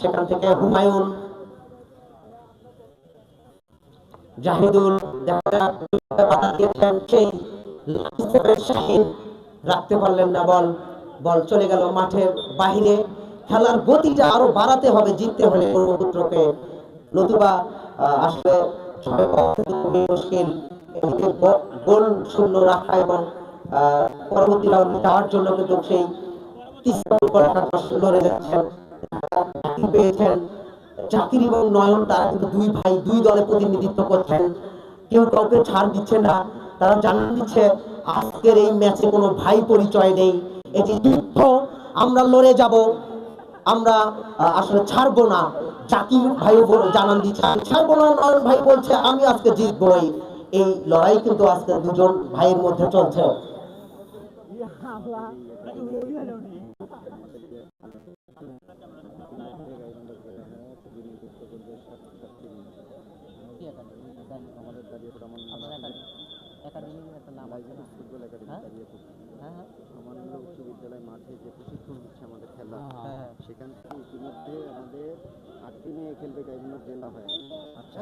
সেখান থেকে হুমায়ুন, জাহিদুল দিয়েছেন সেই শাহিন। রাখতে পারলেন না বল বল চলে গেল মাঠের বাহিরে। খেলার গতিটা আরও বাড়াতে হবে, জিততে হলে ব্রহ্মপুত্রকে। নতুবা আসলে মুশকিল। গোল শূন্য রাখা এবং পরবর্তী রাউন্ডে যাওয়ার জন্য কিন্তু সেই লড়ে যাচ্ছেন। পেয়েছেন। এবং নয়ন তারা কিন্তু দুই ভাই, দুই দলে প্রতিনিধিত্ব করছেন। কেউ কাউকে ছাড় দিচ্ছে না। তারা দিচ্ছে, আজকের এই ম্যাচে কোনো ভাই পরিচয় নেই। এটি যুদ্ধ, আমরা লড়ে যাব, আমরা আসলে ছাড়বো না। জাকির ভাই জানান দিচ্ছে ছাড়বো না, নয়ন ভাই বলছে, আমি আজকে জিতবই এই লড়াই কিন্তু আজকে দুজন ভাইয়ের মধ্যে চলছে। ফুটবল একাডেমি দাঁড়িয়ে আমানন্দ উচ্চ বিদ্যালয় মাঠে যে প্রশিক্ষণ হচ্ছে আমাদের খেলা সেখান থেকে ইতিমধ্যে আমাদের আটটি মেয়ে খেলবে গাইবান্ধা জেলা হয়।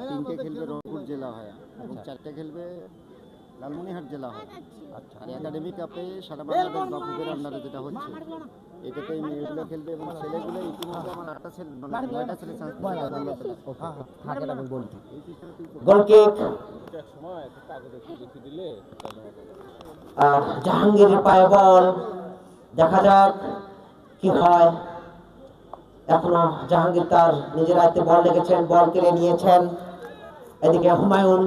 তিনটে খেলবে রংপুর জেলা হয়। এবং চারটে খেলবে লালমনিহাট জেলা হয়। আর একাডেমি কাপে সারা বাংলাদেশ বাপুদের আন্ডারে যেটা হচ্ছে এটাতে মেয়েগুলো খেলবে এবং ছেলেগুলো ইতিমধ্যে আমার আটটা ছেলে মানে নয়টা ছেলে চান্স গোল কিক আহ, জাহাঙ্গীরের পায়ে বল দেখা যাক কি হয়। এখনও জাহাঙ্গীর তার নিজের হাতে বল রেখেছেন বল কেড়ে নিয়েছেন। এদিকে হুমায়ুন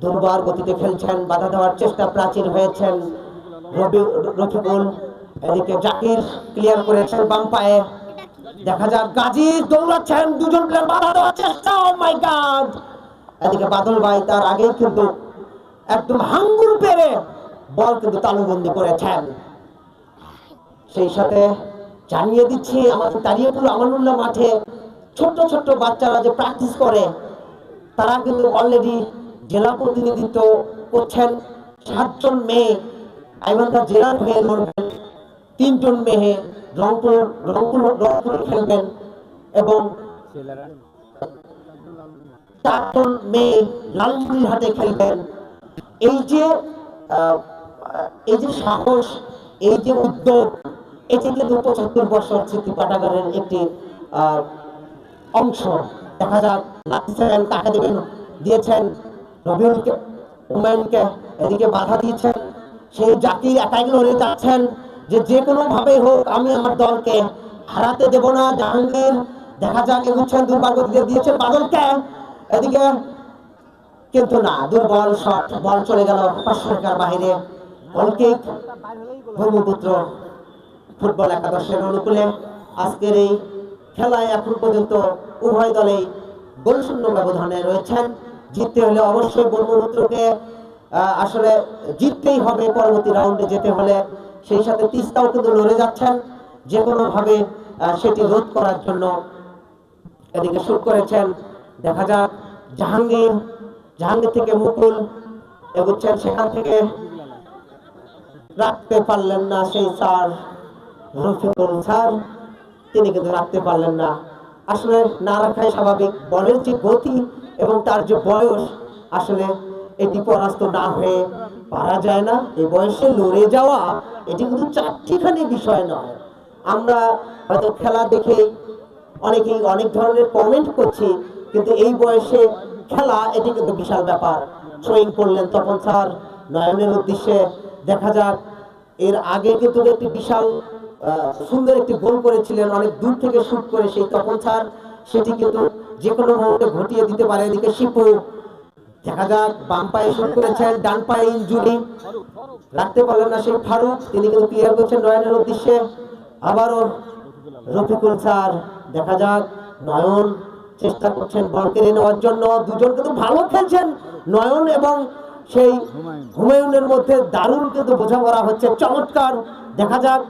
দুর্বার গতিতে খেলছেন বাধা দেওয়ার চেষ্টা প্রাচীর হয়েছেন। রবি রফিকুল এদিকে জাকির ক্লিয়ার করেছেন বাম পায়ে। দেখা যাক গাজী দৌড়াচ্ছেন দুজন প্লেয়ার বাধা দেওয়ার চেষ্টা। ও মাই গড এদিকে বাদল ভাই তার আগেই কিন্তু একদম হাঙ্গুর পেরে বল কিন্তু তালুবন্দি করেছেন। সেই সাথে জানিয়ে দিচ্ছি আমাদের তারিয়াপুর আমানুল্লাহ মাঠে ছোট্ট ছোট্ট বাচ্চারা যে প্র্যাকটিস করে, তারা কিন্তু অলরেডি জেলা প্রতিনিধিত্ব করছেন সাতজন মেয়ে। আইমানদা জেলার হয়ে লড়বেন তিনজন মেয়ে রংপুর রংপুর রংপুর খেলবেন এবং চারজন মেয়ে লালমনিরহাটে খেলবেন। এই যে এই যে সাহস এই যে উদ্যোগ এটি কিন্তু পঁচাত্তর বছর স্মৃতি পাঠাগারের একটি আহ, অংশ। দেখা যাক লাঠিছেন কাকে দেবেন দিয়েছেন রবিউলকে হুমায়ুনকে এদিকে বাধা দিয়েছেন। সেই জাতির একাই লড়ে যাচ্ছেন যে যে কোনো ভাবে হোক আমি আমার দলকে হারাতে দেব না, জাহাঙ্গীর, দেখা যাক এগুচ্ছেন দুর্বার গতিতে দিয়েছেন বাদলকে। এদিকে কিন্তু না, দুর্বল শট, বল চলে গেল পাঁচশো টাকার বাইরে গোলকিক ব্রহ্মপুত্র ফুটবল একাদশের অনুকূলে। আজকের এই খেলায় এখন পর্যন্ত উভয় দলেই গোলশূন্য ব্যবধানে রয়েছেন। জিততে হলে অবশ্যই ব্রহ্মপুত্রকে আসলে জিততেই হবে, পরবর্তী রাউন্ডে যেতে হলে। সেই সাথে তিস্তাও কিন্তু লড়ে যাচ্ছেন। যে কোনোভাবে সেটি রোধ করার জন্য এদিকে শুট করেছেন, দেখা যাক, জাহাঙ্গীর জাহাঙ্গীর থেকে মুকুল এগোচ্ছেন সেখান থেকে। রাখতে পারলেন না সেই স্যার, রফিকুল স্যার। তিনি কিন্তু রাখতে পারলেন না। আসলে না রাখাই স্বাভাবিক। বলের যে গতি এবং তার যে বয়স, আসলে এটি পরাস্ত না হয়ে পারা যায় না। এ বয়সে লড়ে যাওয়া, এটি কিন্তু চারটিখানি বিষয় নয়। আমরা হয়তো খেলা দেখে অনেকেই অনেক ধরনের কমেন্ট করছি, কিন্তু এই বয়সে খেলা, এটি কিন্তু বিশাল ব্যাপার। থ্রোয়িং করলেন তখন স্যার, নয়নের উদ্দেশ্যে দেখা যাক। এর আগে কিন্তু একটি বিশাল সুন্দর একটি গোল করেছিলেন, অনেক দূর থেকে শুট করে সেই তখন স্যার। সেটি কিন্তু যে কোনো মুহূর্তে ঘটিয়ে দিতে পারে। এদিকে শিপু দেখা যাক বাম পায়ে শুট করেছেন, ডান পায়ে ইঞ্জুরি। রাখতে পারলেন না সেই ফারুক, তিনি কিন্তু ক্লিয়ার করছেন নয়নের উদ্দেশ্যে। আবারও রফিকুল স্যার, দেখা যাক, নয়ন চেষ্টা করছেন বল কেড়ে নেওয়ার জন্য। দুজন কিন্তু ভালো খেলছেন, নয়ন এবং সেই হুমায়ুনের মধ্যে দারুণ কিন্তু বোঝা বোঝাপড়া হচ্ছে, চমৎকার। দেখা যাক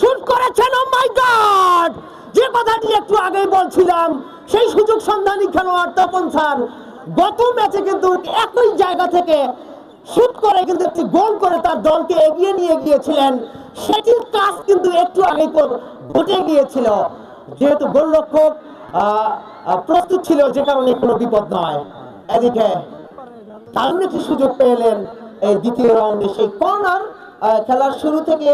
শুট করেছেন ও মাই গড যে কথাটি একটু আগেই বলছিলাম, সেই সুযোগ সন্ধানী খেলোয়াড় তপন স্যার গত ম্যাচে কিন্তু একই জায়গা থেকে শুট করে কিন্তু একটি গোল করে তার দলকে এগিয়ে নিয়ে গিয়েছিলেন। সেটির কাজ কিন্তু একটু আগে ঘটে গিয়েছিল। যেহেতু গোলরক্ষক প্রস্তুত ছিল যে কারণে কোনো বিপদ নয়। এদিকে দারুণ একটি সুযোগ পেলেন এই দ্বিতীয় রাউন্ডে। সেই কর্নার খেলার শুরু থেকে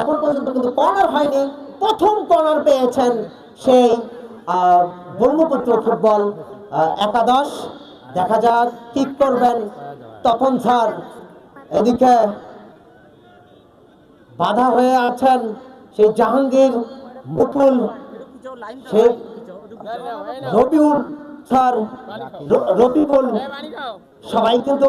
এখন পর্যন্ত কিন্তু কর্নার হয়নি। প্রথম কর্নার পেয়েছেন সেই ব্রহ্মপুত্র ফুটবল একাদশ। দেখা যাক কি করবেন। তপন স্যার, এদিকে বাধা হয়ে আছেন সেই জাহাঙ্গীর, মুকুল রবিউল স্যার রবিউল। সবাই কিন্তু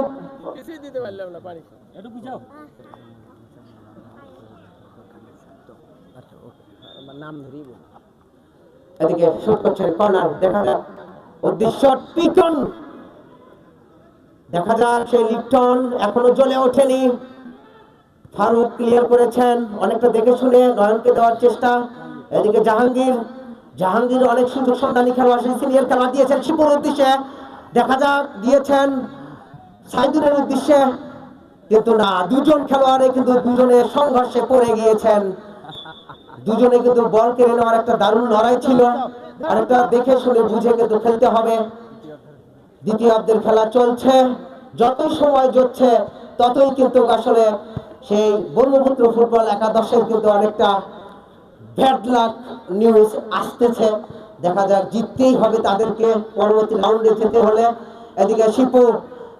দেখা যাক। উদ্দেশ্য পিকন দেখা যাক, সেই লিপটন এখনও জ্বলে ওঠেনি। ফারুক ক্লিয়ার করেছেন, অনেকটা দেখে শুনে নয়নকে দেওয়ার চেষ্টা। এদিকে জাহাঙ্গীর জাহাঙ্গীর অনেক সুযোগ সন্ধানী খেলোয়াড় সিনিয়র খেলা দিয়েছেন শিপুর উদ্দেশ্যে দেখা যাক, দিয়েছেন সাইদুরের উদ্দেশ্যে। কিন্তু না, দুজন খেলোয়াড়ে কিন্তু দুজনের সংঘর্ষে পড়ে গিয়েছেন। দুজনে কিন্তু বল কেড়ে নেওয়ার একটা দারুণ লড়াই ছিল। আরেকটা দেখে শুনে বুঝে কিন্তু খেলতে হবে। দ্বিতীয়ার্ধের খেলা চলছে যত সময় যাচ্ছে ততই কিন্তু আসলে সেই ব্রহ্মপুত্র ফুটবল একাদশের কিন্তু অনেকটা ব্যাড লাক নিউজ আসতেছে। দেখা যাক জিততেই হবে তাদেরকে পরবর্তী রাউন্ডে যেতে হলে। এদিকে শিপু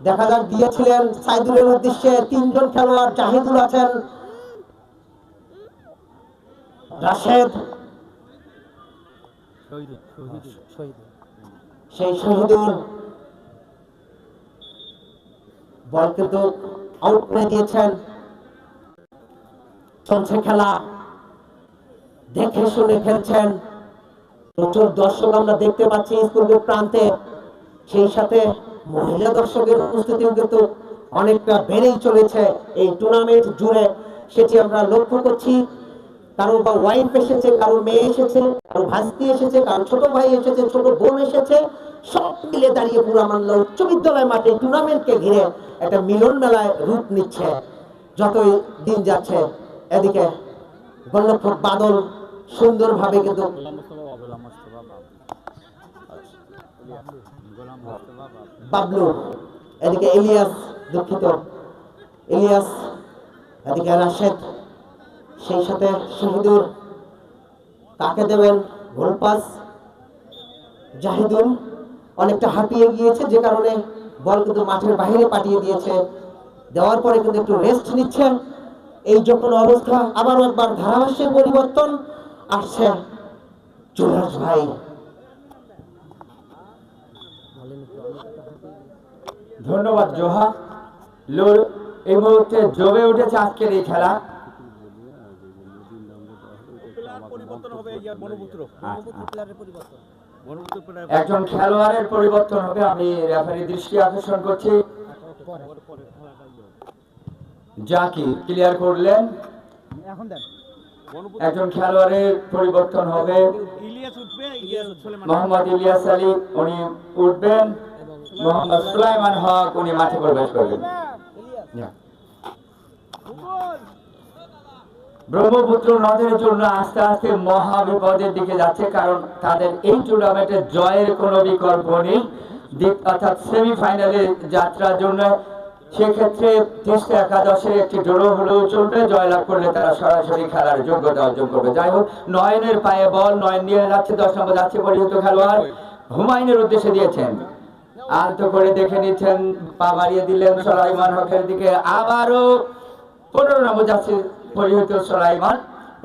দেখা যাক দিয়েছিলেন সাইদুলের উদ্দেশ্যে তিনজন খেলোয়াড় জাহিদুল আছেন। রাশেদ। সেই শহীদুল। বল কিন্তু আউট করে দিয়েছেন। চলছে খেলা দেখে শুনে খেলছেন প্রচুর দর্শক আমরা দেখতে পাচ্ছি স্কুলের প্রান্তে। সেই সাথে মহিলা দর্শকের উপস্থিতিও কিন্তু অনেকটা বেড়েই চলেছে এই টুর্নামেন্ট জুড়ে। সেটি আমরা লক্ষ্য করছি কারও বা ওয়াইফ এসেছে কারও মেয়ে এসেছে কারও ভাস্তি এসেছে কারও ছোট ভাই এসেছে, ছোট বোন এসেছে। সব মিলে দাঁড়িয়ে পুরো উচ্চ বিদ্যালয় মাঠে টুর্নামেন্টকে ঘিরে একটা মিলন মেলায় রূপ নিচ্ছে। যতই দিন যাচ্ছে, এদিকে গোলরক্ষক বাদল সুন্দরভাবে কিন্তু বাবলু, এদিকে ইলিয়াস দুঃখিত। ইলিয়াস এদিকে রাশেদ, সেই সাথে শহীদুর কাকে দেবেন গোল পাস জাহিদুল অনেকটা হাঁপিয়ে গিয়েছে যে কারণে বল কিন্তু মাঠের বাইরে পাঠিয়ে দিয়েছে। দেওয়ার পরে কিন্তু একটু রেস্ট নিচ্ছে। এই যখন অবস্থা আবারও একবার ধারাভাষ্যের পরিবর্তন আসছে জুলাস ভাই। ধন্যবাদ জোহা। লোর এই মুহূর্তে জমে উঠেছে আজকের এই খেলা। একজন খেলোয়াড়ের পরিবর্তন হবে আমি রেফারি দৃষ্টি আকর্ষণ করছি। জাকি ক্লিয়ার করলেন। একজন খেলোয়াড়ের পরিবর্তন হবে। মোহাম্মদ ইলিয়াস আলী উনি উঠবেন। মোহাম্মদ সুলাইমান হক উনি মাঠে প্রবেশ করবেন। ব্রহ্মপুত্র নদের জন্য আস্তে আস্তে মহা বিপদের দিকে যাচ্ছে, কারণ তাদের এই টুর্নামেন্টে জয়ের কোনো বিকল্প নেই। অর্থাৎ সেমিফাইনালে যাত্রার জন্য সেক্ষেত্রে চেষ্টা একাদশের একটি ড্র হলেও চলবে। জয়লাভ করলে তারা সরাসরি খেলার যোগ্যতা অর্জন করবে। যাই হোক, নয়নের পায়ে বল, নয়ন নিয়ে যাচ্ছে, দশ নম্বর যাচ্ছে পরিহিত খেলোয়াড়। হুমায়ুনের উদ্দেশ্যে দিয়েছেন। আলতো করে দেখে নিচ্ছেন, পা বাড়িয়ে দিলেন সলাইমান হকের দিকে। আবারও পনেরো নম্বর যাচ্ছে পরিহিত সলাইমান,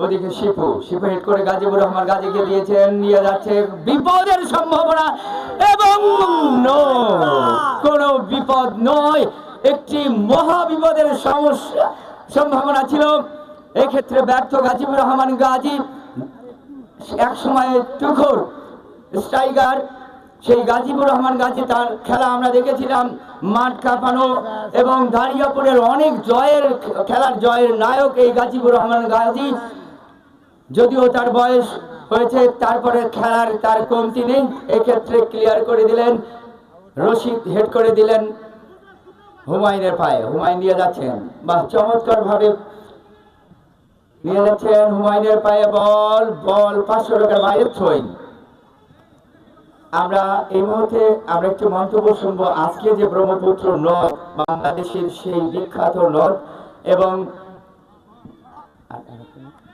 ওদিকে শিপু। শিপু হিট করে গাজীবুর রহমান গাজীকে দিয়েছেন, নিয়ে যাচ্ছে বিপদের সম্ভাবনা এবং কোনো বিপদ নয়। একটি মহা বিপদের সম্ভাবনা ছিল। এক্ষেত্রে ব্যর্থ গাজীবুর রহমান গাজী এক সময় তুখর, স্ট্রাইকার সেই গাজীপুর রহমান গাজী, তার খেলা আমরা দেখেছিলাম, মাঠ কাঁপানো এবং দাঁড়িয়াপুরের অনেক জয়ের খেলার জয়ের নায়ক এই গাজীপুর রহমান গাজী। যদিও তার বয়স হয়েছে, তারপরে খেলার তার কমতি নেই, এক্ষেত্রে ক্লিয়ার করে দিলেন, রশিদ হেড করে দিলেন হুমায়ুনের পায়ে। হুমায়ুন দিয়ে যাচ্ছেন, বাহ চমৎকার ভাবে নিয়ে যাচ্ছেন হুমায়ুনের পায়ে, বল বল, পাঁচশো টাকার বাইরে, থ্রোয়িং। আমরা এই মুহূর্তে, আমরা একটি মন্তব্য শুনব। আজকে যে ব্রহ্মপুত্র নদ, বাংলাদেশের সেই বিখ্যাত নদ এবং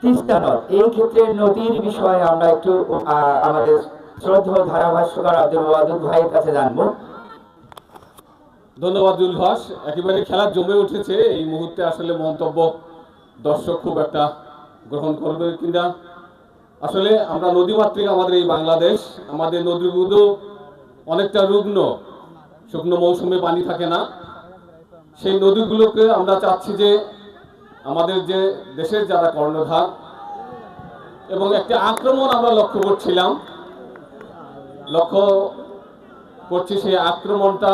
তিস্তা নদ, এই ক্ষেত্রে নদীর বিষয়ে আমরা একটু আমাদের শ্রদ্ধেয় ধারাভাষ্যকার আব্দুল ভাইয়ের কাছে জানব। ধন্যবাদ উল্লাস একেবারে খেলা জমে উঠেছে। এই মুহূর্তে আসলে মন্তব্য দর্শক খুব একটা গ্রহণ করবে কিনা। আসলে আমরা নদীমাতৃক আমাদের এই বাংলাদেশ আমাদের নদীগুলো অনেকটা রুগ্ন শুকনো মৌসুমে পানি থাকে না। সেই নদীগুলোকে আমরা চাচ্ছি যে আমাদের যে দেশের যারা কর্ণধার এবং একটি আক্রমণ আমরা লক্ষ্য করছিলাম লক্ষ্য করছি সেই আক্রমণটা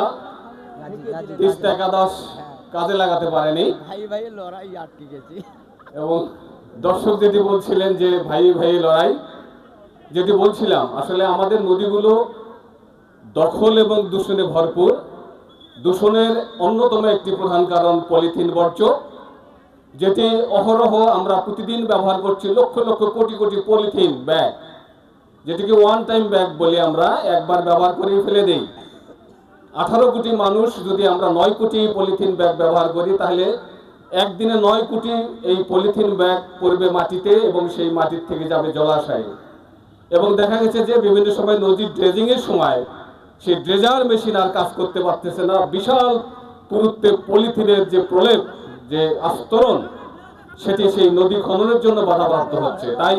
তিস্তা একাদশ কাজে লাগাতে পারেনি। এবং দর্শক যেটি বলছিলেন যে, ভাই ভাই, লড়াই। যেটি বলছিলাম, আসলে আমাদের নদীগুলো দখল এবং দূষণে ভরপুর। দূষণের অন্যতম একটি প্রধান কারণ পলিথিন বর্জ্য, যেটি অহরহ আমরা প্রতিদিন ব্যবহার করছি লক্ষ লক্ষ কোটি কোটি পলিথিন ব্যাগ, যেটিকে ওয়ান টাইম ব্যাগ বলে আমরা একবার ব্যবহার করে ফেলে দেই। আঠারো কোটি মানুষ যদি আমরা নয় কোটি পলিথিন ব্যাগ ব্যবহার করি, তাহলে একদিনে নয় কোটি এই পলিথিন ব্যাগ পড়বে মাটিতে এবং সেই মাটির থেকে যাবে জলাশয়ে। এবং দেখা গেছে যে বিভিন্ন সময় নদীর ড্রেজিং এর সময় সেই ড্রেজার মেশিন আর কাজ করতে পারতেছে না। বিশাল পুরুত্বে পলিথিনের যে প্রলেপ, যে আস্তরণ, সেটি সেই নদী খননের জন্য বাধাপ্রাপ্ত হচ্ছে। তাই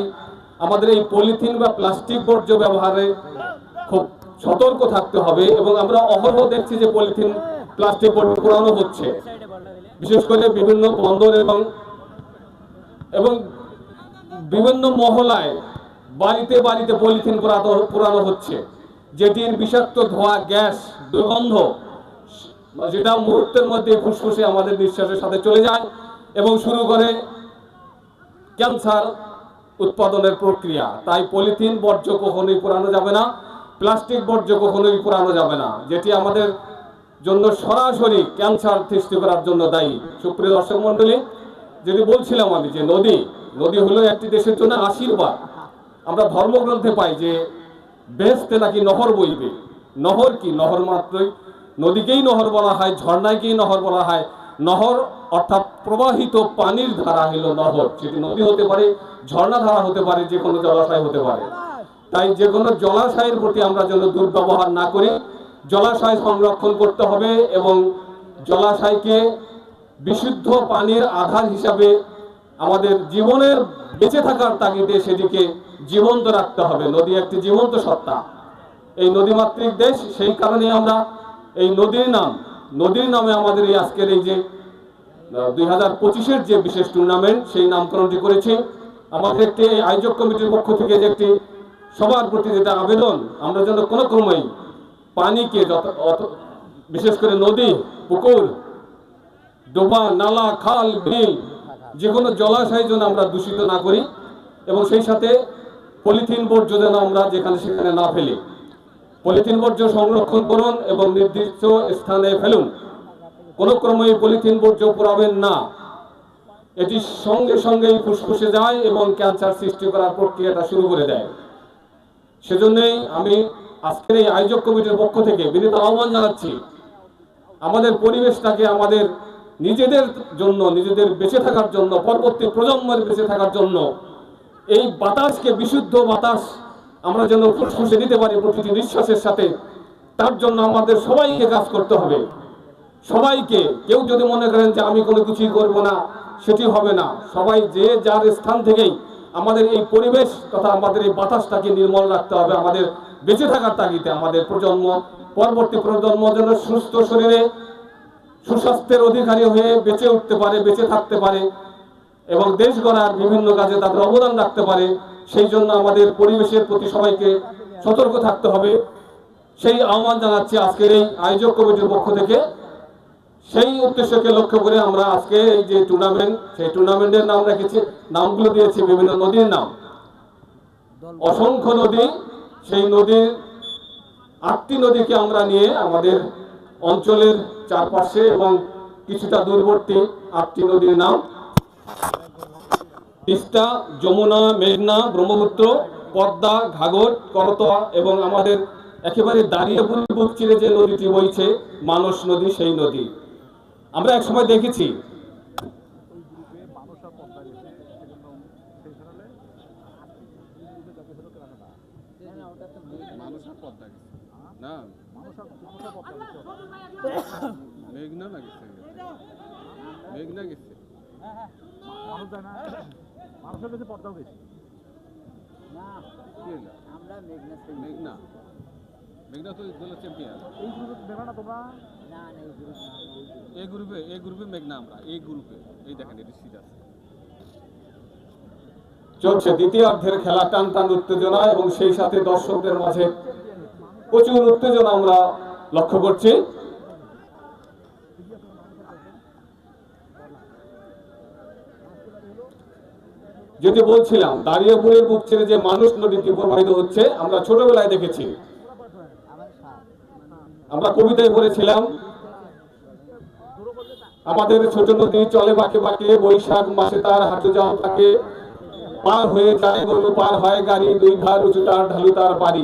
আমাদের এই পলিথিন বা প্লাস্টিক বর্জ্য ব্যবহারে খুব সতর্ক থাকতে হবে এবং আমরা অহরহ দেখছি যে পলিথিন প্লাস্টিক পুরানো হচ্ছে। বিশেষ করে বিভিন্ন বন্দর এবং এবং বিভিন্ন মহলায় বাড়িতে বাড়িতে পলিথিন পুরানো হচ্ছে। যেটির বিষাক্ত ধোঁয়া, গ্যাস, দুর্গন্ধ, যেটা মুহূর্তের মধ্যে ফুসফুসে আমাদের নিঃশ্বাসের সাথে চলে যায় এবং শুরু করে ক্যান্সার উৎপাদনের প্রক্রিয়া। তাই পলিথিন বর্জ্য কখনোই পুরানো যাবে না, প্লাস্টিক বর্জ্য কখনোই পুরানো যাবে না, যেটি আমাদের জন্য সরাসরি ক্যান্সার সৃষ্টি করার জন্য দায়ী। সুপ্রিয় দর্শক মণ্ডলী যেটি বলছিলাম আমি যে নদী নদী হলো একটি দেশের জন্য আশীর্বাদ। আমরা ধর্মগ্রন্থে পাই যে বেহেস্তে নাকি নহর বইবে। নহর কি? নহর মাত্রই। নদীকেই নহর বলা হয়, ঝর্ণাকেই নহর বলা হয়। নহর অর্থাৎ প্রবাহিত পানির ধারা হলো নহর। সেটি নদী হতে পারে, ঝর্ণা ধারা হতে পারে, যে কোনো জলাশয় হতে পারে। তাই যে কোনো জলাশয়ের প্রতি আমরা যেন দুর্ব্যবহার না করি জলাশয় সংরক্ষণ করতে হবে এবং জলাশয়কে বিশুদ্ধ পানির আধার হিসাবে আমাদের জীবনের বেঁচে থাকার তাগিদে সেটিকে জীবন্ত রাখতে হবে। নদী একটি জীবন্ত সত্তা। এই নদীমাতৃক দেশ, সেই কারণে আমরা এই নদীর নাম, নদীর নামে আমাদের এই আজকের এই যে দুই হাজার পঁচিশের যে বিশেষ টুর্নামেন্ট সেই নামকরণটি করেছি। আমাদের একটি আয়োজক কমিটির পক্ষ থেকে যে একটি সবার প্রতি যেটা আবেদন, আমরা যেন কোনো ক্রমেই পানিকে যত বিশেষ করে নদী, পুকুর, ডোবা, নালা, খাল, বিল যে কোনো জলাশয় যেন আমরা দূষিত না করি এবং সেই সাথে পলিথিন বর্জ্য যেন আমরা যেখানে সেখানে না ফেলি। পলিথিন বর্জ্য সংরক্ষণ করুন এবং নির্দিষ্ট স্থানে ফেলুন। কোনো ক্রমেই পলিথিন বর্জ্য পোড়াবেন না। এটি সঙ্গে সঙ্গেই ফুসফুসে যায় এবং ক্যান্সার সৃষ্টি করার প্রক্রিয়াটা শুরু করে দেয়। সেজন্যই আমি আজকের এই আয়োজক কমিটির পক্ষ থেকে বিনীত আহ্বান জানাচ্ছি। আমাদের পরিবেশটাকে আমাদের নিজেদের জন্য, নিজেদের বেঁচে থাকার জন্য, পরবর্তী প্রজন্মের বেঁচে থাকার জন্য এই বাতাসকে বিশুদ্ধ বাতাস আমরা যেন ফুসফুসে নিতে পারি প্রতিটি নিঃশ্বাসের সাথে, তার জন্য আমাদের সবাইকে কাজ করতে হবে। সবাইকে, কেউ যদি মনে করেন যে আমি কোনো কিছুই করব না, সেটি হবে না। সবাই যে যার স্থান থেকেই আমাদের এই পরিবেশ তথা আমাদের এই বাতাসটাকে নির্মল রাখতে হবে, আমাদের বেঁচে থাকার তাগিদে আমাদের প্রজন্ম পরবর্তী প্রজন্ম যেন সুস্থ শরীরে সুস্বাস্থ্যের অধিকারী হয়ে বেঁচে উঠতে পারে বেঁচে থাকতে পারে এবং দেশ গড়ার বিভিন্ন কাজে তাদের অবদান রাখতে পারে সেই জন্য আমাদের পরিবেশের প্রতি সবাইকে সতর্ক থাকতে হবে। সেই আহ্বান জানাচ্ছি আজকের এই আয়োজক কমিটির পক্ষ থেকে। সেই উদ্দেশ্যকে লক্ষ্য করে আমরা আজকে এই যে টুর্নামেন্ট সেই টুর্নামেন্টের নাম রেখেছি নামগুলো দিয়েছি বিভিন্ন নদীর নাম। অসংখ্য নদী সেই নদীর আটটি নদীকে আমরা নিয়ে আমাদের অঞ্চলের চারপাশে এবং কিছুটা দূরবর্তী আটটি নদীর নাম তিস্তা, যমুনা, মেঘনা, ব্রহ্মপুত্র, পদ্মা ঘাঘর করতোয়া এবং আমাদের একেবারে দাঁড়িয়ে চিরে যে নদীটি বইছে, মানস নদী, সেই নদী। আমরা এক সময় দেখেছি না। মেঘনা না গেছে মেঘনা গেছে। মানুষের কাছে আমরা মেঘনা মেঘনা। মেঘনা তো দলের চ্যাম্পিয়ন এই গ্রুপে দেবে না তোমরা? না না এই গ্রুপ এই গ্রুপে এই গ্রুপে মেঘনা আমরা এই গ্রুপে এই দেখেন এটি সিট আছে। চলছে দ্বিতীয়ার্ধের খেলা টান টান উত্তেজনা এবং সেই সাথে দর্শকদের মাঝে প্রচুর উত্তেজনা আমরা লক্ষ্য করছি। যেটি বলছিলাম দাঁড়িয়াপুরের বুক ছেড়ে যে মানুষ নদীটি প্রবাহিত হচ্ছে, আমরা ছোটবেলায় দেখেছি। আমরা কবিতায় পড়েছিলাম, আমাদের ছোট নদী চলে বাঁকে বাঁকে, বৈশাখ মাসে তার হাঁটু যাও থাকে পার হয়ে যায় গরু, পার হয় গাড়ি, দুই ধার উঁচু তার ঢালু তার বাড়ি।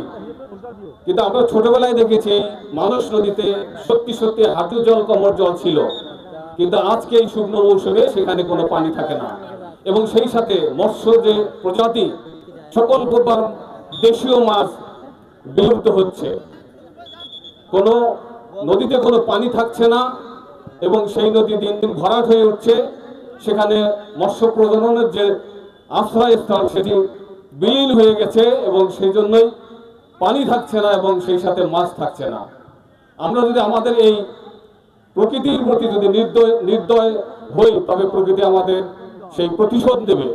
কিন্তু আমরা ছোটবেলায় দেখেছি মানুষ নদীতে সত্যি সত্যি হাঁটু জল, কমর জল ছিল। কিন্তু আজকে এই শুকনো মৌসুমে সেখানে কোনো পানি থাকে না। এবং সেই সাথে মৎস্য যে প্রজাতি, সকল প্রকার দেশীয় মাছ বিলুপ্ত হচ্ছে। কোনো নদীতে কোনো পানি থাকছে না এবং সেই নদী দিন দিন ভরাট হয়ে উঠছে। সেখানে মৎস্য প্রজননের যে আশ্রয়স্থল, সেটি বিলীন হয়ে গেছে এবং সেই জন্যই পানি থাকছে না এবং সেই সাথে মাছ থাকছে না। আমরা যদি আমাদের এই প্রকৃতির প্রতি যদি নির্দয় নির্দয় হই, তবে প্রকৃতি আমাদের সেই প্রতিশোধ দেবে।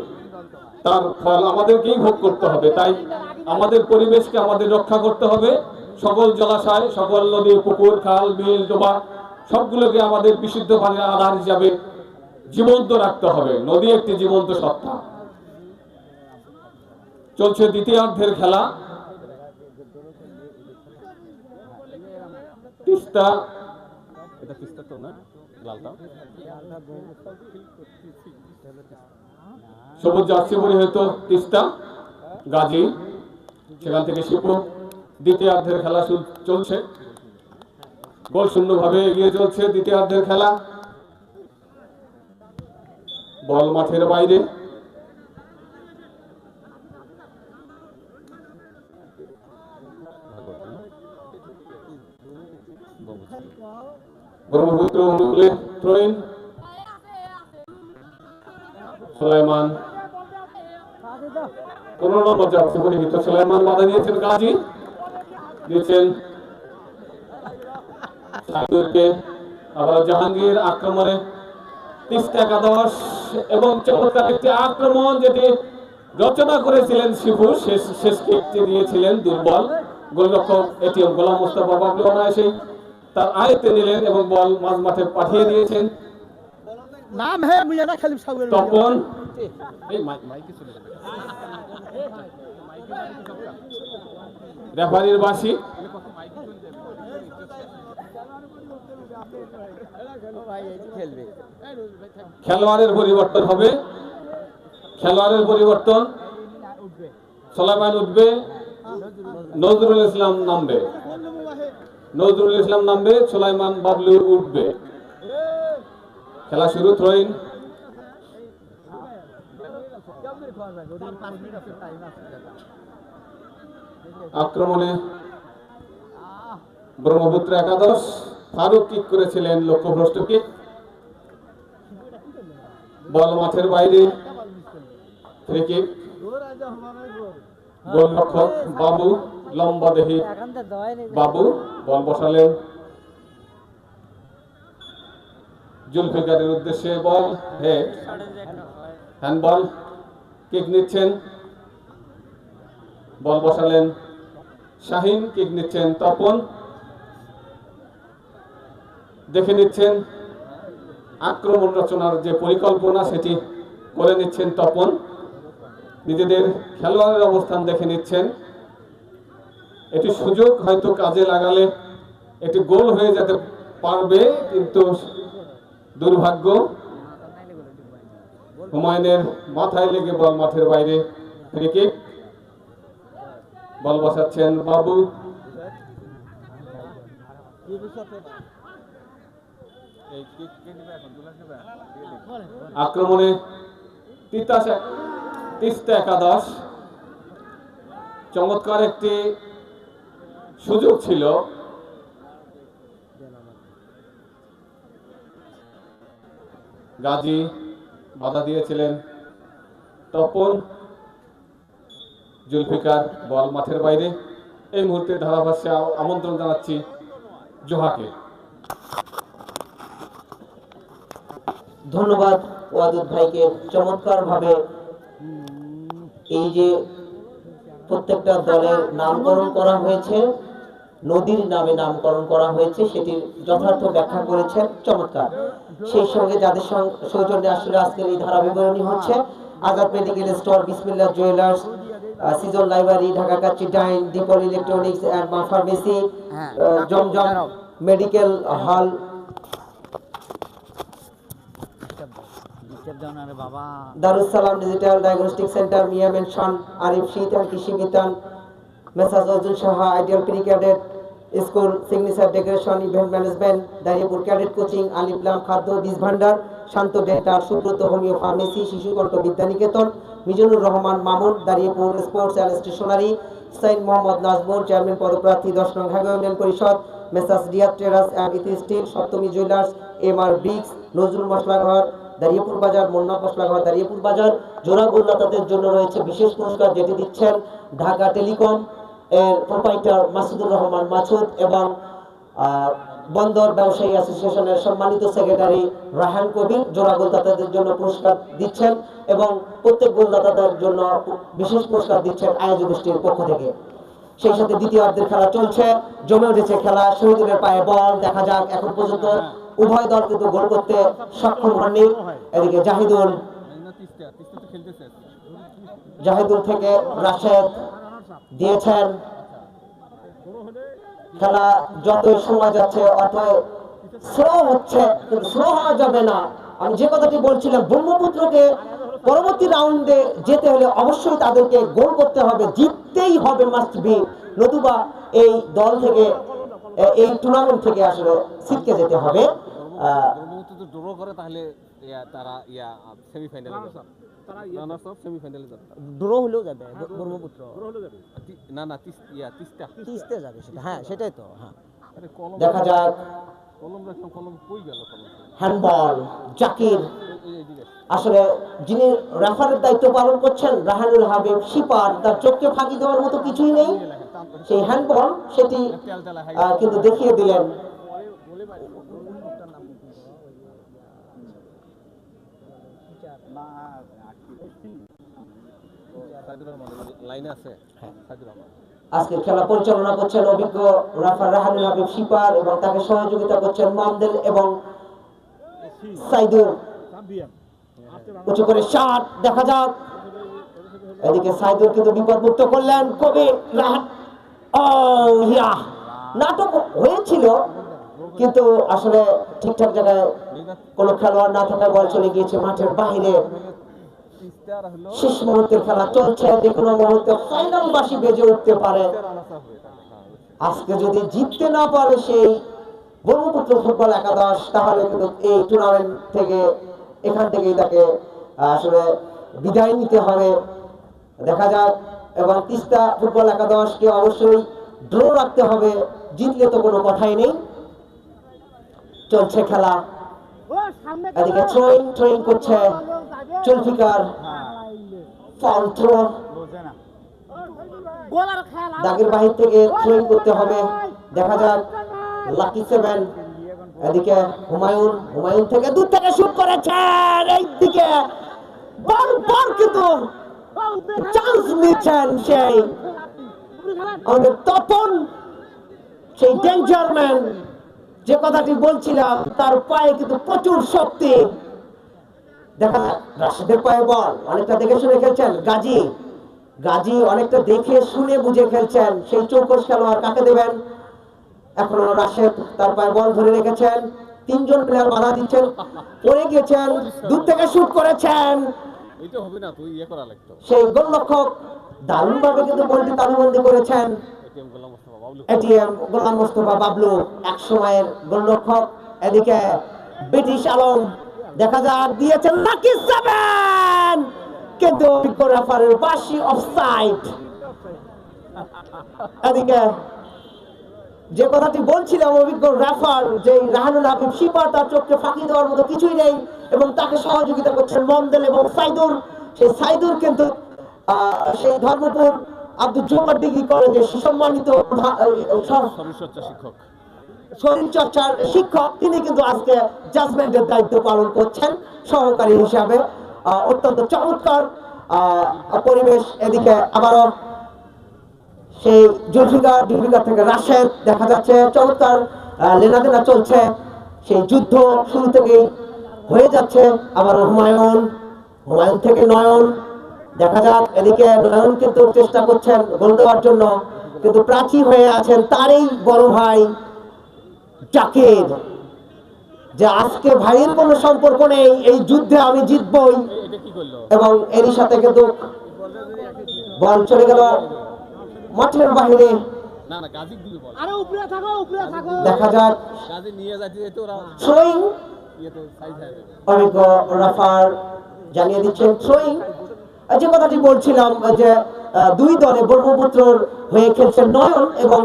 তার ফল আমাদেরকেই ভোগ করতে হবে। তাই আমাদের পরিবেশকে আমাদের রক্ষা করতে হবে। সকল জলাশয়, সকল নদী, পুকুর, খাল, বিল ডোবা সবগুলোকে আমাদের বিশুদ্ধ পানির আধার হিসাবে জীবন্ত রাখতে হবে। নদী একটি জীবন্ত সত্তা। চলছে দ্বিতীয়ার্ধের খেলা। তিস্তা। এটা তিস্তা তো না? লালটা সবুজ জার্সি পরিহিত তিস্তা, গাজী। সেখান থেকে শিপু দ্বিতীয়ার্ধের খেলা চলছে। গোল শূন্যভাবে এগিয়ে চলছে দ্বিতীয়ার্ধের খেলা। বল মাঠের বাইরে। ব্রহ্মপুত্র অনুকূলে সুলাইমান সুলাইমান বাধা দিয়েছেন দিয়েছেন। আবার জাহাঙ্গীর আক্রমণে তিস্তা একাদশ এবং চমৎকার একটি আক্রমণ যেটি রচনা করেছিলেন শিবু শেষ শেষ দিয়েছিলেন দুর্বল। গোলরক্ষক এটিএম গোলাম মোস্তফা বাবলু অনায়াসেই তার আয়ত্তে নিলেন এবং বল মাঝ মাঠে পাঠিয়ে দিয়েছেন। নাম হে মুই না খালি সাউয়ের তপন। এই মাই- মাইকে চলে যাবে। রেফারির বাসি খেলোয়াড়ের পরিবর্তন হবে। খেলোয়াড়ের পরিবর্তন। সোলাইমান উঠবে। নজরুল ইসলাম নামবে। নজরুল ইসলাম নামবে, সোলাইমান বাবলু উঠবে। খেলা শুরু থ্রোইন আক্রমণে ব্রহ্মপুত্র একাদশ, ফারুক কিক করেছিলেন লক্ষ্যভ্রষ্ট কিক বল মাঠের বাইরে ফ্রি কিক গোলরক্ষক বাবু। লম্বা দেহি। বাবু, বল বসালেন। জুলফিকারের উদ্দেশ্যে বল হেড হ্যান্ডবল, কিক নিচ্ছেন। বল বসালেন। শাহিন, কিক নিচ্ছেন। তপন, দেখে নিচ্ছেন। আক্রমণ রচনার যে পরিকল্পনা, সেটি করে নিচ্ছেন তপন। নিজেদের খেলোয়াড়ের অবস্থান দেখে নিচ্ছেন। এটি সুযোগ হয়তো কাজে লাগালে একটি গোল হয়ে যেতে পারবে, কিন্তু দুর্ভাগ্য হুমায়ুনের মাথায় লেগে বল মাঠের বাইরে। ফ্রি বল বসাচ্ছেন বাবু। আক্রমণে তিতাস, তিস্তা একাদশ। চমৎকার একটি সুযোগ ছিল। গাজী বাধা দিয়েছিলেন। তপন জুলফিকার বল মাঠের বাইরে। এই মুহূর্তে ধারাভাষ্যে আমন্ত্রণ জানাচ্ছি জোহাকে। ধন্যবাদ ওয়াদুদ ভাইকে। চমৎকার ভাবে এই যে প্রত্যেকটা দলের নামকরণ করা হয়েছে। নদীর নামে নামকরণ করা হয়েছে সেটির যথার্থ ব্যাখ্যা করেছেন চমৎকার। সেই সঙ্গে যাদের সৌজন্যে আসলে আজকের এই ধারা বিবরণী হচ্ছে Azad medical store Bismillah jewellers season library Dhaka Kacchi dine Dipal electronics and Maa pharmacy Zamzam medical hall. বাবা। Darus Salam digital diagnostic centre Mia mansion Arif শীত আর Krishi Bitan messrs Arjun Saha, ideal pre cadet school, signature decoration, event management Dariyapur cadet coaching আলিপ্লাম খাদ্য বীজ ভান্ডার Shanta dental Subrata homeo pharmacy Shishukantha Vidyaniketan, Mizanur Rahman Mamun Dariyapur sports and stationery sign Mohammad Nazmur chairman পদপ্রার্থী, দশ নং Dhaka union Parishad messrs Riyad traders and Iti steel Saptami jewellers, M R bricks, Nazrul মশলাঘর Dariyapur বাজার মোন্না মশলাঘর দাঁড়িয়েপুর বাজার জোড়া গোলদাতাদের জন্য রয়েছে বিশেষ পুরস্কার যেটি দিচ্ছেন ঢাকা টেলিকম এর প্রোপাইটার মাসুদুর রহমান মাসুদ এবং বন্দর ব্যবসায়ী অ্যাসোসিয়েশনের সম্মানিত সেক্রেটারি রাহান কবির। জোড়া গোলদাতাদের জন্য পুরস্কার দিচ্ছেন এবং প্রত্যেক গোলদাতাদের জন্য বিশেষ পুরস্কার দিচ্ছেন আয়োজক গোষ্ঠীর পক্ষ থেকে। সেই সাথে দ্বিতীয় অর্ধের খেলা চলছে। জমে উঠেছে খেলা। শহীদুলের পায়ে বল। দেখা যাক এখন পর্যন্ত উভয় দল কিন্তু গোল করতে সক্ষম হননি। এদিকে জাহিদুল জাহিদুল থেকে রাশেদ দিয়েছেন। খেলা যত সময় যাচ্ছে অত স্লো হচ্ছে, কিন্তু স্লো হওয়া যাবে না। আমি যে কথাটি বলছিলাম, ব্রহ্মপুত্রকে পরবর্তী রাউন্ডে যেতে হলে অবশ্যই তাদেরকে গোল করতে হবে, জিততেই হবে মাস্ট বি নতুবা এই দল থেকে এই টুর্নামেন্ট থেকে আসলে ছিটকে যেতে হবে। যদি ড্র করে তাহলে তারা ইয়া সেমিফাইনালে যাবে। রানার্স আপ সেমিফাইনালে যাবে। ড্র হলেও যাবে ব্রহ্মপুত্র। তি- না না ইয়া তিস্তা। তিস্তে যাবে সেটা হ্যাঁ সেটাই তো হ্যাঁ। আরে কলম দেখা যাক। কলম রাখলাম কলম কই গেল কলম? হ্যান্ডবল জাকির। আসলে যিনি রেফারের দায়িত্ব পালন করছেন রাহানুল হাবিব শিপার তার চোখকে ফাঁকি দেওয়ার মতো কিছুই নেই। সেই হ্যান্ডবল সেটি কিন্তু দেখিয়ে দিলেন সাইদুর রহমান লাইনে আছে সাইদুর রহমান। আজকের খেলা পরিচালনা করছেন অভিজ্ঞ রাফার রাহানুল হাবিব শিপার এবং তাকে সহযোগিতা করছেন মামদেল এবং সাইদুর। উঁচু করে শাট দেখা যাক। এদিকে সাইদুর কিন্তু বিপদ মুক্ত করলেন। কবি রাহান ও ইয়া নাটক হয়েছিল কিন্তু আসলে ঠিকঠাক জায়গায় কোনো খেলোয়াড় না থাকায় বল চলে গিয়েছে মাঠের হলো শেষ মুহূর্তের খেলা চলছে যে কোনো মুহূর্তে ফাইনাল বাসি বেজে উঠতে পারে। আজকে যদি জিততে না পারে সেই ব্রহ্মপুত্র ফুটবল একাদশ, তাহলে কিন্তু এই টুর্নামেন্ট থেকে, এখান থেকেই তাকে আসলে বিদায় নিতে হবে। দেখা যাক এবং তিস্তা ফুটবল একাদশকে অবশ্যই ড্র রাখতে হবে। জিতলে তো কোনো কথাই নেই। চলছে খেলা। এদিকে থ্রোয়িং থ্রোয়িং করছে চুলফিকার, ফাউল থ্রো দাগের বাহির থেকে করতে হবে। দেখা যাক লাকি সেভেন এদিকে হুমায়ুন হুমায়ুন থেকে দূর থেকে শুট দিকে বারবার কিন্তু চান্স নিচ্ছেন সেই আমাদের তপন, সেই ডেঞ্জারম্যান যে কথাটি বলছিলাম তার পায়ে কিন্তু প্রচুর শক্তি। দেখা রাশিদের পায়ে বল অনেকটা দেখে শুনে খেলছেন গাজী। গাজী অনেকটা দেখে শুনে বুঝে খেলছেন সেই চৌকস খেলোয়াড় কাকে দেবেন? এখনও রাশেদ তার পায়ে বল ধরে রেখেছেন। তিনজন প্লেয়ার বাধা দিচ্ছেন পড়ে গিয়েছেন দূর থেকে শুট করেছেন। ইয়ে সেই গোলরক্ষক দারুণভাবে কিন্তু বলটি তালুবন্দি করেছেন। এটিএম গোলাম মোস্তফা, বাবলু, এক সময়ের গোলরক্ষক। এদিকে ব্রিটিশ আলম, দেখা যাক, দিয়েছেন নাকি সেভেন। কিন্তু রেফারের বাসি অফসাইড। এদিকে যে কথাটি বলছিলাম, অভিজ্ঞ রেফার, যে রাহানুল হাবিব শিপার তার চোখকে ফাঁকি দেওয়ার মতো কিছুই নেই এবং তাকে সহযোগিতা করছেন মন্দেল এবং সাইদুর। সেই সাইদুর কিন্তু সেই ধর্মপুর আব্দুল জব্বার ডিগ্রি কলেজের সুসম্মানিত শিক্ষক। শরীরচর্চার শিক্ষক তিনি কিন্তু আজকে জাজমেন্টের দায়িত্ব পালন করছেন সহকারী হিসাবে। অত্যন্ত চমৎকার পরিবেশ এদিকে আবারও সেই জুলফিকার জুলফিকার থেকে রাশেদ দেখা যাচ্ছে। চমৎকার লেনাদেনা চলছে। সেই যুদ্ধ শুরু থেকেই হয়ে যাচ্ছে। আবার হুমায়ুন হুমায়ুন থেকে নয়ন। দেখা যাক এদিকে নয়ন কিন্তু চেষ্টা করছেন গোল দেওয়ার জন্য কিন্তু প্রাচী হয়ে আছেন তারই বড় ভাই জাকির। যে আজকে ভাইয়ের কোনো সম্পর্ক নেই এই যুদ্ধে আমি জিতবই। এবং এরই সাথে কিন্তু বল চলে গেল মাঠের থাকো দেখা যাক। থ্রোয়িং যাবে। অভিজ্ঞ রাফার জানিয়ে দিচ্ছেন থ্রোয়িং। যে কথাটি বলছিলাম যে দুই দলে ব্রহ্মপুত্রর হয়ে খেলছেন নয়ন এবং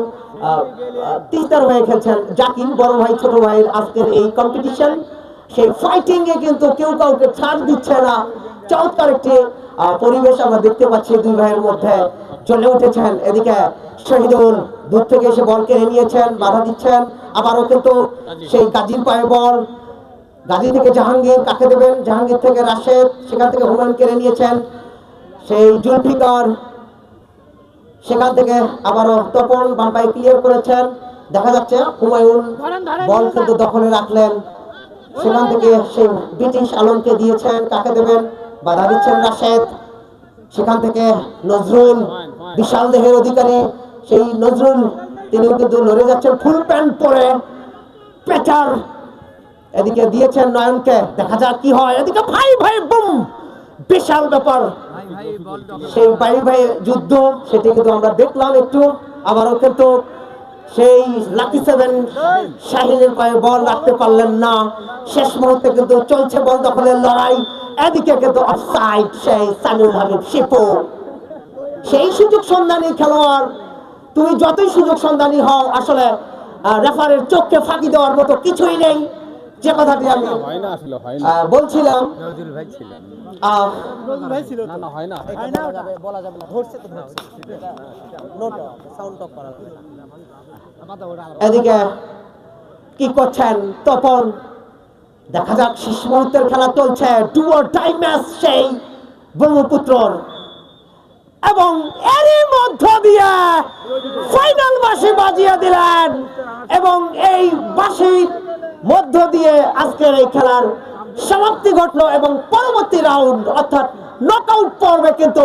তিস্তার হয়ে খেলছেন জাকির, বড় ভাই, ছোট ভাইয়ের আজকের এই কম্পিটিশন সেই ফাইটিং এ কিন্তু কেউ কাউকে ছাড় দিচ্ছে না। চমৎকার একটি পরিবেশ আমরা দেখতে পাচ্ছি দুই ভাইয়ের মধ্যে চলে উঠেছেন। এদিকে শহীদুল দূর থেকে এসে বল কেড়ে নিয়েছেন, বাধা দিচ্ছেন। আবারও কিন্তু সেই গাজীর পায়ে বল। গাজী থেকে জাহাঙ্গীর, কাকে দেবেন? জাহাঙ্গীর থেকে রাশেদ, সেখান থেকে হুমায়ুন কেড়ে নিয়েছেন। সেই জুলফিকার সেখান থেকে আবারও তপন বাম্পাই ক্লিয়ার করেছেন। দেখা যাচ্ছে হুমায়ুন বল কিন্তু দখলে রাখলেন। সেখান থেকে সেই ব্রিটিশ আলমকে দিয়েছেন, কাকে দেবেন? বাধা দিচ্ছেন রাশেদ। সেখান থেকে নজরুল, বিশাল দেহের অধিকারী, সেই নজরুল তিনি কিন্তু লড়ে যাচ্ছেন ফুল প্যান্ট পরে। পেটার এদিকে দিয়েছেন নয়নকে। দেখা যাক কি হয়। এদিকে ভাই ভাই, বুম! বিশাল ব্যাপার। সেই ভাই ভাই যুদ্ধ, সেটি কিন্তু আমরা দেখলাম একটু। আবারও কিন্তু সেই লাকি সেভেন শাহিনের পায়ে বল রাখতে পারলেন না। শেষ মুহূর্তে কিন্তু চলছে বল দখলের লড়াই। এদিকে কিন্তু অফসাইড সেই সামিউল হাবিব শিপু। সেই সুযোগ সন্ধানী খেলোয়াড়, তুমি যতই সুযোগ সন্ধানী হও, আসলে রেফারের চোখকে ফাঁকি দেওয়ার মতো কিছুই নেই। যে কথাটি আমি হয় হয় বলছিলাম আহ, ভাই ছিল না না হয় না। এটা বলা যাবে বলা যাবে না ধরছে তো ধরছে। নোট সাউন্ড অফ করা যাবে। না। এদিকে কি করছেন? তপন দেখা যাক শেষ মুহূর্তের খেলা চলছে। ডুয়ার টাইম ম্যাচ সেই ব্রহ্মপুত্রর। এবং এরই মধ্য দিয়ে ফাইনাল বাসি বাজিয়ে দিলেন। এবং এই বাসির মধ্য দিয়ে আজকের এই খেলার সমাপ্তি ঘটলো এবং পরবর্তী রাউন্ড অর্থাৎ নক আউট পর্বে কিন্তু